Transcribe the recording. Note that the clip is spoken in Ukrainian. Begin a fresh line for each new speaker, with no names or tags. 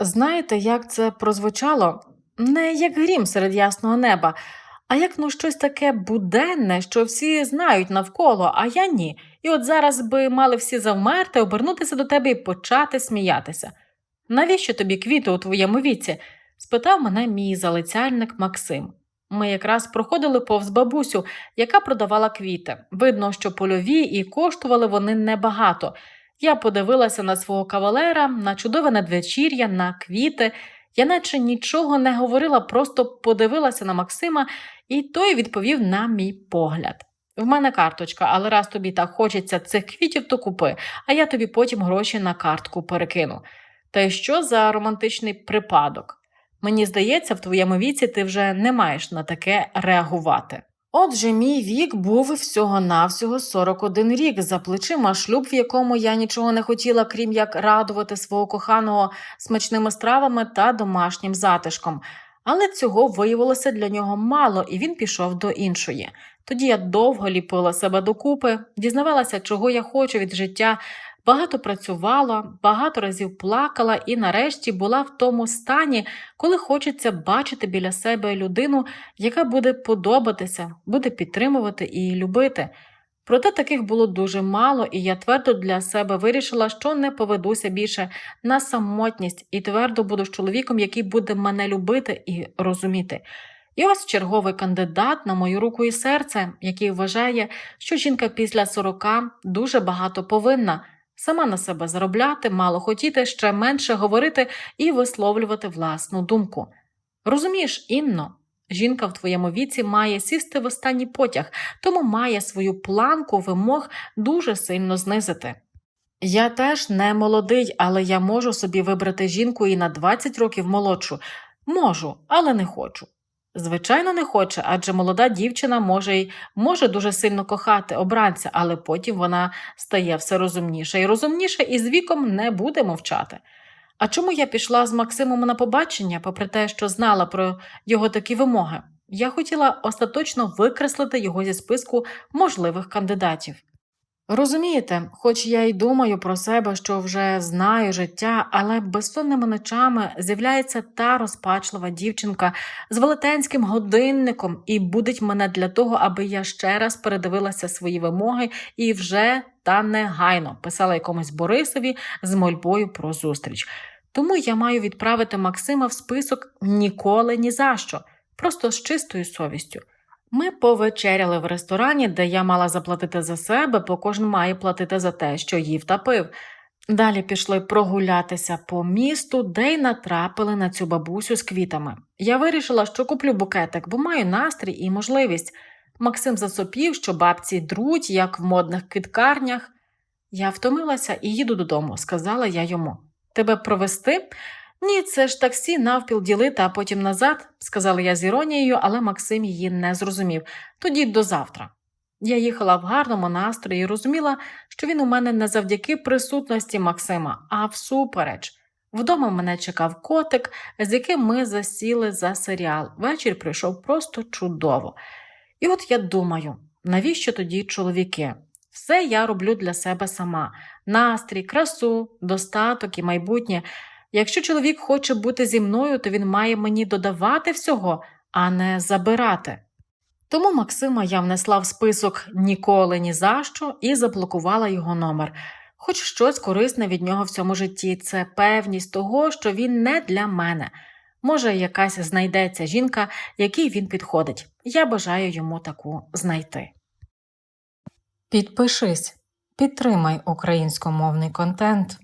Знаєте, як це прозвучало? Не як грім серед ясного неба, а як ну щось таке буденне, що всі знають навколо, а я ні. І от зараз би мали всі завмерти, обернутися до тебе і почати сміятися. Навіщо тобі квіти у твоєму віці? спитав мене мій залицяльник Максим. Ми якраз проходили повз бабусю, яка продавала квіти. Видно, що польові і коштували вони небагато. Я подивилася на свого кавалера, на чудове надвечір'я, на квіти. Я наче нічого не говорила, просто подивилася на Максима, і той відповів на мій погляд. В мене карточка, але раз тобі так хочеться цих квітів, то купи, а я тобі потім гроші на картку перекину. Та й що за романтичний припадок? Мені здається, в твоєму віці ти вже не маєш на таке реагувати. Отже, мій вік був всього-навсього 41 рік за плечима шлюб, в якому я нічого не хотіла, крім як радувати свого коханого смачними стравами та домашнім затишком. Але цього виявилося для нього мало, і він пішов до іншої. Тоді я довго ліпила себе докупи, дізнавалася, чого я хочу від життя, багато працювала, багато разів плакала і нарешті була в тому стані, коли хочеться бачити біля себе людину, яка буде подобатися, буде підтримувати і любити. Проте таких було дуже мало, і я твердо для себе вирішила, що не поведуся більше на самотність і твердо буду з чоловіком, який буде мене любити і розуміти. І ось черговий кандидат на мою руку і серце, який вважає, що жінка після 40 дуже багато повинна сама на себе заробляти, мало хотіти, ще менше говорити і висловлювати власну думку. Розумієш, Інно, жінка в твоєму віці має сісти в останній потяг, тому має свою планку вимог дуже сильно знизити. Я теж не молодий, але я можу собі вибрати жінку і на 20 років молодшу. Можу, але не хочу. Звичайно, не хоче, адже молода дівчина може й може дуже сильно кохати обранця, але потім вона стає все розумніша і розумніша, і з віком не буде мовчати. А чому я пішла з Максимом на побачення, попри те, що знала про його такі вимоги? Я хотіла остаточно викреслити його зі списку можливих кандидатів. Розумієте, хоч я й думаю про себе, що вже знаю життя, але безсонними ночами з'являється та розпачлива дівчинка з велетенським годинником і будить мене для того, аби я ще раз передивилася свої вимоги і вже та негайно писала якомусь Борисові з мольбою про зустріч. Тому я маю відправити Максима в список ніколи ні за що, просто з чистою совістю. Ми повечеряли в ресторані, де я мала заплатити за себе, бо кожен має платити за те, що їв та пив. Далі пішли прогулятися по місту, де й натрапили на цю бабусю з квітами. Я вирішила, що куплю букетик, бо маю настрій і можливість. Максим засопів, що бабці друуть, як в модних квіткарнях. Я втомилася і їду додому, сказала я йому. Тебе провести? Ні, це ж таксі навпіл ділити, а потім назад, сказала я з іронією, але Максим її не зрозумів. Тоді до завтра. Я їхала в гарному настрої і розуміла, що він у мене не завдяки присутності Максима, а всупереч. Вдома мене чекав котик, з яким ми засіли за серіал. Вечір прийшов просто чудово. І от я думаю, навіщо тоді чоловіки? Все я роблю для себе сама: настрій, красу, достаток і майбутнє. Якщо чоловік хоче бути зі мною, то він має мені додавати всього, а не забирати. Тому Максима я внесла в список ніколи ні за що і заблокувала його номер. Хоч щось корисне від нього в цьому житті це певність того, що він не для мене. Може, якась знайдеться жінка, якій він підходить. Я бажаю йому таку знайти. Підпишись, підтримай українськомовний контент.